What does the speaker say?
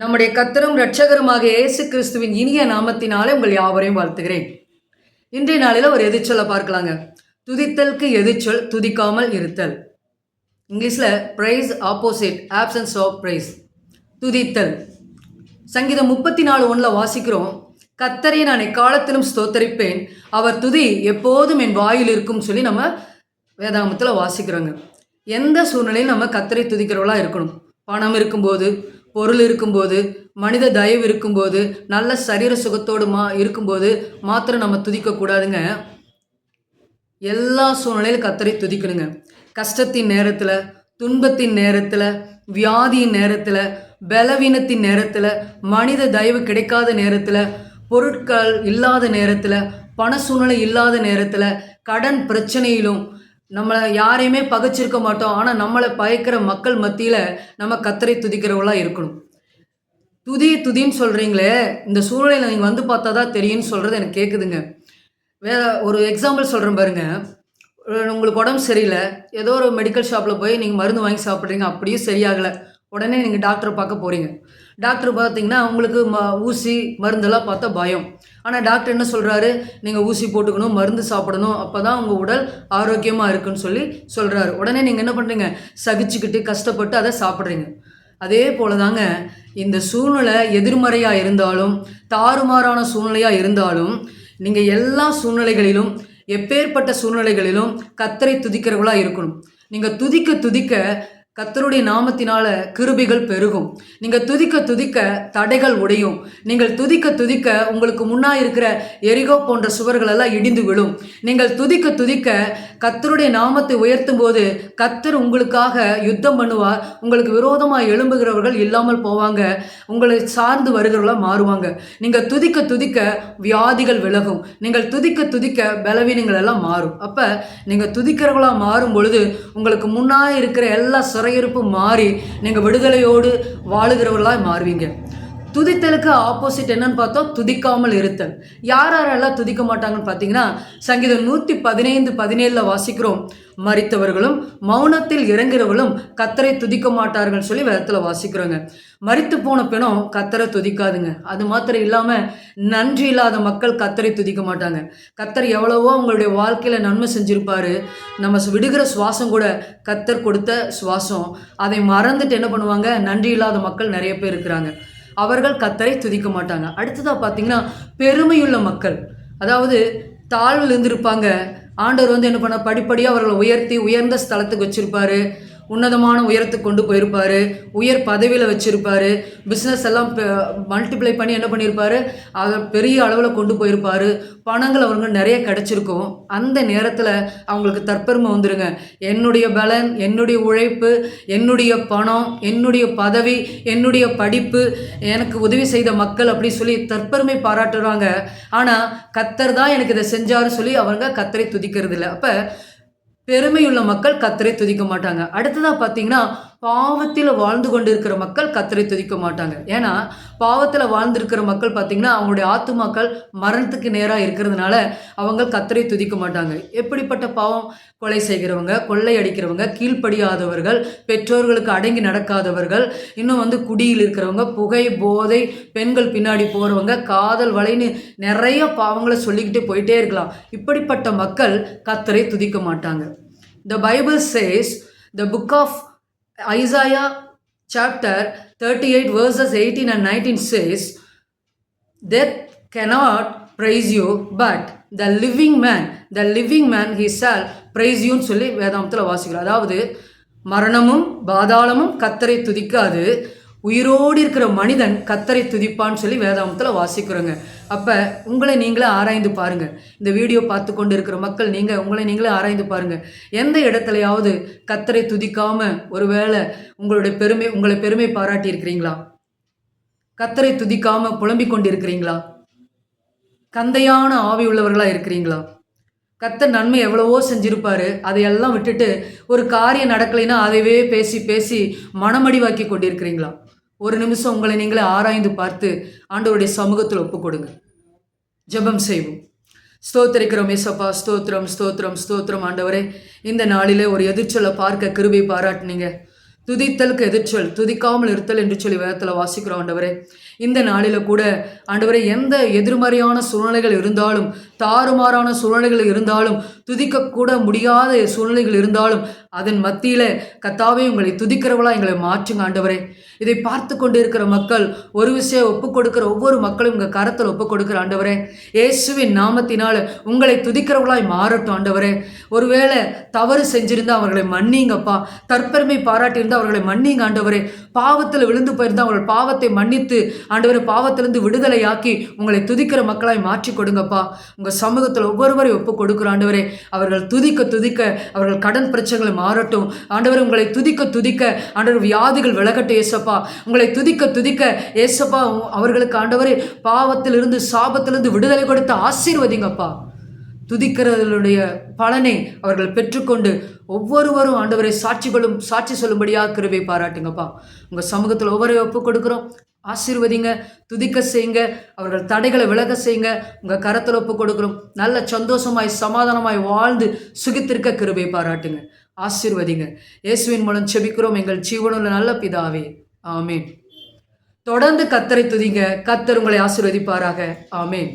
நம்முடைய கத்தரும் இரட்சகருமாக இயேசு கிறிஸ்துவின் இனிய நாமத்தினாலே உங்கள் யாவரையும் வாழ்த்துகிறேன். இன்றைய நாளில் ஒரு எதிர்ச்சொல்ல பார்க்கலாங்க. துதித்தலுக்கு எதிர்ச்சொல் துதிக்காமல் இருத்தல். இங்கிலீஷில் praise opposite absence of praise துதித்தல். சங்கீதம் முப்பத்தி நாலு ஒன்றில் வாசிக்கிறோம். கத்தரை நான் எக்காலத்திலும் ஸ்தோத்தரிப்பேன். அவர் துதி எப்போதும் என் வாயில் இருக்கும் சொல்லி நம்ம வேதாகமத்தில் வாசிக்கிறோங்க. எந்த சூழ்நிலையும் நம்ம கத்தரை துதிக்கிறவளாக இருக்கணும். பணம் இருக்கும்போது பொருள் இருக்கும்போது மனித தயவு இருக்கும்போது நல்ல சரீர சுகத்தோடு மா இருக்கும்போது மாத்திரம் நம்ம துதிக்கக்கூடாதுங்க எல்லா சூழ்நிலையிலும் கத்தரை துதிக்கணுங்க. கஷ்டத்தின் நேரத்தில் துன்பத்தின் நேரத்தில் வியாதியின் நேரத்தில் பலவீனத்தின் நேரத்தில் மனித தயவு கிடைக்காத நேரத்தில் பொருட்கள் இல்லாத நேரத்தில் பண சூழ்நிலை இல்லாத நேரத்தில் கடன் பிரச்சனையிலும் நம்மளை யாரையுமே பகைச்சிருக்க மாட்டோம். ஆனால் நம்மளை பயக்கிற மக்கள் மத்தியில் நம்ம கத்தரை துதிக்கிறவங்களா இருக்கணும். துதி துதின்னு சொல்கிறீங்களே இந்த சூழ்நிலையில் நீங்கள் வந்து பார்த்தா தான் தெரியும்னு சொல்கிறது எனக்கு கேட்குதுங்க வேற ஒரு எக்ஸாம்பிள் சொல்கிறேன் பாருங்க. உங்களுக்கு உடம்பு சரியில்லை. ஏதோ ஒரு மெடிக்கல் ஷாப்பில் போய் நீங்கள் மருந்து வாங்கி சாப்பிட்றீங்க. அப்படியும் சரியாகலை. உடனே நீங்கள் டாக்டரை பார்க்க போகிறீங்க டாக்டர் பார்த்தீங்கன்னா அவங்களுக்கு ம ஊசி மருந்தெல்லாம் பார்த்தா பயம். ஆனால் டாக்டர் என்ன சொல்கிறாரு நீங்கள் ஊசி போட்டுக்கணும் மருந்து சாப்பிடணும் அப்போ தான் உங்கள் உடல் ஆரோக்கியமாக இருக்குன்னு சொல்லி சொல்கிறாரு உடனே நீங்கள் என்ன பண்ணுறீங்க சகிச்சுக்கிட்டு கஷ்டப்பட்டு அதை சாப்பிட்றீங்க. அதே போல தாங்க இந்த சூழ்நிலை எதிர்மறையாக இருந்தாலும் தாறுமாறான சூழ்நிலையாக இருந்தாலும் நீங்கள் எல்லா சூழ்நிலைகளிலும் எப்பேற்பட்ட சூழ்நிலைகளிலும் கத்தரை துதிக்கிறவங்களாக இருக்கணும். நீங்கள் துதிக்க துதிக்க கத்தருடைய நாமத்தினால கிருபிகள் பெருகும். நீங்கள் துதிக்க துதிக்க தடைகள் உடையும். நீங்கள் துதிக்க துதிக்க உங்களுக்கு முன்னா இருக்கிற எரிகோ போன்ற சுவர்கள் எல்லாம் இடிந்து விழும். நீங்கள் துதிக்க துதிக்க கத்தருடைய நாமத்தை உயர்த்தும் போது கத்தர் உங்களுக்காக யுத்தம் பண்ணுவார். உங்களுக்கு விரோதமாக எழும்புகிறவர்கள் இல்லாமல் போவாங்க. உங்களை சார்ந்து வருகிறவர்களாக மாறுவாங்க. நீங்கள் துதிக்க துதிக்க வியாதிகள் விலகும். நீங்கள் துதிக்க துதிக்க பலவீனங்கள் எல்லாம் மாறும். அப்போ நீங்கள் துதிக்கிறவர்களாக மாறும் பொழுது உங்களுக்கு முன்னாடி இருக்கிற எல்லா சிறையிருப்பு மாறி நீங்கள் விடுதலையோடு வாழுகிறவர்களாக மாறுவீங்க. துதித்தலுக்கு ஆப்போசிட் என்னன்னு பார்த்தோம் துதிக்காமல் இருத்தல். யார் யாரெல்லாம் துதிக்க மாட்டாங்கன்னு பார்த்தீங்கன்னா சங்கீதம் நூற்றி பதினைந்து பதினேழில் வாசிக்கிறோம். மறித்தவர்களும் மௌனத்தில் இறங்குறவர்களும் கத்தரை துதிக்க மாட்டார்கள் சொல்லி வேதத்தில் வாசிக்கிறோங்க. மறித்து போன பிணம் கத்தரை துதிக்காதுங்க. அது மாத்திரம் இல்லாமல் நன்றி இல்லாத மக்கள் கத்தரை துதிக்க மாட்டாங்க. கத்தர் எவ்வளவோ அவங்களுடைய வாழ்க்கையில் நன்மை செஞ்சுருப்பாரு. நம்ம விடுகிற சுவாசம் கூட கத்தர் கொடுத்த சுவாசம். அதை மறந்துட்டு என்ன பண்ணுவாங்க? நன்றி இல்லாத மக்கள் நிறைய பேர் இருக்கிறாங்க. அவர்கள் கத்தரை துதிக்க மாட்டாங்க. அடுத்ததாக பார்த்தீங்கன்னா பெருமையுள்ள மக்கள். அதாவது தாழ்வில் இருந்திருப்பாங்க ஆண்டவர் வந்து என்ன பண்ண படிப்படியாக அவர்களை உயர்த்தி உயர்ந்த ஸ்தலத்துக்கு வச்சுருப்பாரு. உன்னதமான உயரத்துக்கு கொண்டு போயிருப்பார். உயர் பதவியில் வச்சுருப்பார். பிஸ்னஸ் எல்லாம் மல்டிப்ளை பண்ணி என்ன பண்ணியிருப்பாரு அதை பெரிய அளவில் கொண்டு போயிருப்பார். பணங்கள் அவருங்க நிறைய கிடச்சிருக்கும். அந்த நேரத்தில் அவங்களுக்கு தற்பெருமை வந்துடுங்க என்னுடைய பலன் என்னுடைய உழைப்பு என்னுடைய பணம் என்னுடைய பதவி என்னுடைய படிப்பு எனக்கு உதவி செய்த மக்கள் அப்படி சொல்லி தற்பெருமை பாராட்டுறாங்க. ஆனால் கத்தர் தான் எனக்கு இதை செஞ்சாரு சொல்லி அவங்க கத்தரை துதிக்கிறது இல்லை அப்போ பெருமையுள்ள மக்கள் கத்தரை துதிக்க மாட்டாங்க. அடுத்ததாக பார்த்தீங்கன்னா பாவத்தில் வாழ்ந்து கொண்டு இருக்கிற மக்கள் கத்தரை துதிக்க மாட்டாங்க. ஏன்னா பாவத்தில் வாழ்ந்திருக்கிற மக்கள் பார்த்தீங்கன்னா அவங்களுடைய ஆத்துமாக்கள் மரணத்துக்கு நேராக இருக்கிறதுனால அவங்க கத்தரை துதிக்க மாட்டாங்க. எப்படிப்பட்ட பாவம்? கொலை செய்கிறவங்க கொள்ளை அடிக்கிறவங்க கீழ்ப்படியாதவர்கள் பெற்றோர்களுக்கு அடங்கி நடக்காதவர்கள் இன்னும் வந்து குடியில் இருக்கிறவங்க புகை போதை பெண்கள் பின்னாடி போகிறவங்க காதல் வலைன்னு நிறைய பாவங்களை சொல்லிக்கிட்டே போயிட்டே இருக்கலாம். இப்படிப்பட்ட மக்கள் கத்தரை துதிக்க மாட்டாங்க. The Bible says the book of Isaiah chapter thirty eight verses eighteen and nineteen says death cannot praise you but the living man the living man he shall praise you ன்னு சொல்லி வேதாந்தத்தில் வாசிக்கிறோம் அதாவது மரணமும் பாதாளமும் கத்தரை துதிக்காது உயிரோடு இருக்கிற மனிதன் கத்தரை துதிப்பான்னு சொல்லி வேதாந்தத்தில் வாசிக்கிறோங்க. அப்போ உங்களை நீங்களே ஆராய்ந்து பாருங்கள் இந்த வீடியோ பார்த்து கொண்டு இருக்கிற மக்கள் நீங்கள் உங்களை நீங்களே ஆராய்ந்து பாருங்கள் எந்த இடத்துலையாவது கத்தரை துதிக்காமல் ஒருவேளை உங்களுடைய பெருமை உங்களை பெருமை பாராட்டி இருக்கிறீங்களா? கத்தரை துதிக்காமல் புலம்பிக் கொண்டிருக்கிறீங்களா கந்தையான ஆவி உள்ளவர்களாக இருக்கிறீங்களா? கத்தர் நன்மை எவ்வளவோ செஞ்சிருப்பாரு. அதையெல்லாம் விட்டுட்டு ஒரு காரியம் நடக்கலைன்னா அதைவே பேசி பேசி மனமடிவாக்கி கொண்டிருக்கிறீங்களா? ஒரு நிமிஷம் உங்களை நீங்களே ஆராய்ந்து பார்த்து ஆண்டவருடைய சமூகத்தில் ஒப்பு கொடுங்க ஜெபம் செய்வோம். ஸ்தோத்திரிக்கிறோம் ஏசப்பா ஸ்தோத்திரம் ஸ்தோத்திரம் ஸ்தோத்திரம் ஆண்டவரே. இந்த நாளிலே ஒரு எதிர்ச்சொல்லை பார்க்க கிருபை பாராட்டுனீங்க. துதித்தலுக்கு எதிர்ச்சொல் துதிக்காமல் இருத்தல் என்று சொல்லி வேதத்தில் வாசிக்கிறோம் ஆண்டவரே. இந்த நாளில் கூட ஆண்டவரே எந்த எதிர்மறையான சூழ்நிலைகள் இருந்தாலும் தாறுமாறான சூழ்நிலைகள் இருந்தாலும் துதிக்கக்கூட முடியாத சூழ்நிலைகள் இருந்தாலும் அதன் மத்தியில் கத்தாவே உங்களை துதிக்கிறவளா எங்களை மாற்றுங்க ஆண்டவரே. இதை பார்த்து கொண்டு இருக்கிற மக்கள் ஒரு விஷயம் ஒப்பு கொடுக்கிற ஒவ்வொரு மக்களும் உங்கள் கரத்தில் ஒப்புக் கொடுக்கிற ஆண்டவரே. இயேசுவின் நாமத்தினால் உங்களை துதிக்கிறவளாய் மாறட்டும் ஆண்டவரே. ஒருவேளை தவறு செஞ்சிருந்தால் அவர்களை மன்னிங்கப்பா. தற்பெருமை பாராட்டியிருந்தால் அவர்களை மன்னிங்க ஆண்டவரே. பாவத்தில் விழுந்து போயிருந்தால் அவர்கள் பாவத்தை மன்னித்து ஆண்டவர் பாவத்திலிருந்து விடுதலையாக்கி உங்களை துதிக்கிற மக்களாய் மாற்றி கொடுங்கப்பா. உங்கள் சமூகத்தில் ஒவ்வொருவரையும் ஒப்பு கொடுக்குற ஆண்டவரே அவர்கள் துதிக்க துதிக்க அவர்கள் கடன் பிரச்சனைகளை மாறட்டும். ஆண்டவர் உங்களை துதிக்க துதிக்க ஆண்டவர் வியாதிகள் விலகட்டும் ஏசப்பா உங்களை துதிக்க துதிக்க ஏசப்பா அவர்களுக்கு ஆண்டவரே பாவத்திலிருந்து சாபத்திலிருந்து விடுதலை கொடுத்து ஆசீர்வதிங்கப்பா. துதிக்கிறவர்களுடைய பலனை அவர்கள் பெற்றுக்கொண்டு ஒவ்வொருவரும் ஆண்டவரை சாட்சிகளும் சாட்சி சொல்லும்படியாக கிருவை பாராட்டுங்கப்பா. உங்கள் சமூகத்தில் ஒவ்வொரு ஒப்பு கொடுக்குறோம். ஆசீர்வதிங்க துதிக்க செய்யுங்க அவர்கள் தடைகளை விலக செய்யுங்க. உங்கள் கரத்தில் ஒப்பு கொடுக்குறோம். நல்ல சந்தோஷமாய் சமாதானமாய் வாழ்ந்து சுகித்திருக்க கிருபை பாராட்டுங்க. ஆசீர்வதிங்க. இயேசுவின் மூலம் செபிக்கிறோம். எங்கள் ஜீவனுள்ள நல்ல பிதாவே. ஆமேன். தொடர்ந்து கத்தரை துதிங்க. கத்தர் உங்களை ஆசீர்வதிப்பாராக. ஆமேன்.